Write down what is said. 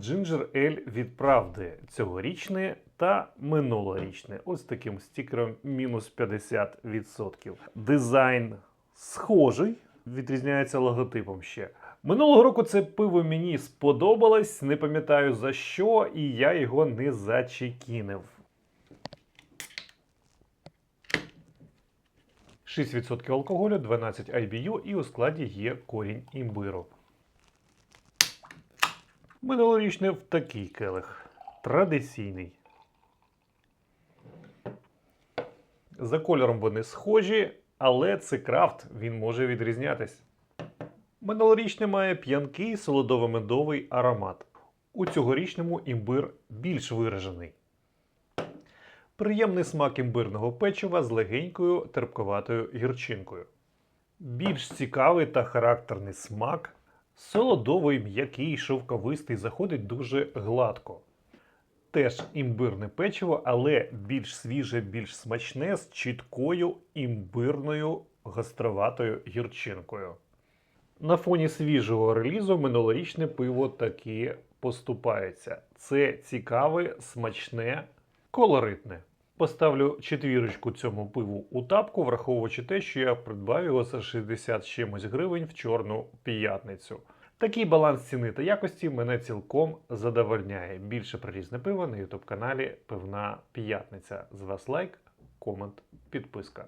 Джинджер Ель від правди цьогорічне та минулорічне. Ось таким стікером мінус 50%. Дизайн схожий, відрізняється логотипом ще. Минулого року це пиво мені сподобалось, не пам'ятаю за що, і я його не зачекінив. 6% алкоголю, 12 IBU і у складі є корінь імбиру. Минулорічне в такий келих. Традиційний. За кольором вони схожі, але це крафт, він може відрізнятись. Минулорічне має п'янкий солодово-медовий аромат. У цьогорічному імбир більш виражений. Приємний смак імбирного печива з легенькою терпковатою гірчинкою. Більш цікавий та характерний смак. Солодовий, м'який, шовковистий, заходить дуже гладко. Теж імбирне печиво, але більш свіже, більш смачне з чіткою імбирною гостроватою гірчинкою. На фоні свіжого релізу минулорічне пиво таки поступається. Це цікаве, смачне, колоритне. Поставлю четвірочку цьому пиву у тапку, враховуючи те, що я придбав його за 60 чимось гривень в чорну п'ятницю. Такий баланс ціни та якості мене цілком задовольняє. Більше про різне пиво на youtube каналі Пивна П'ятниця. З вас лайк, комент, підписка.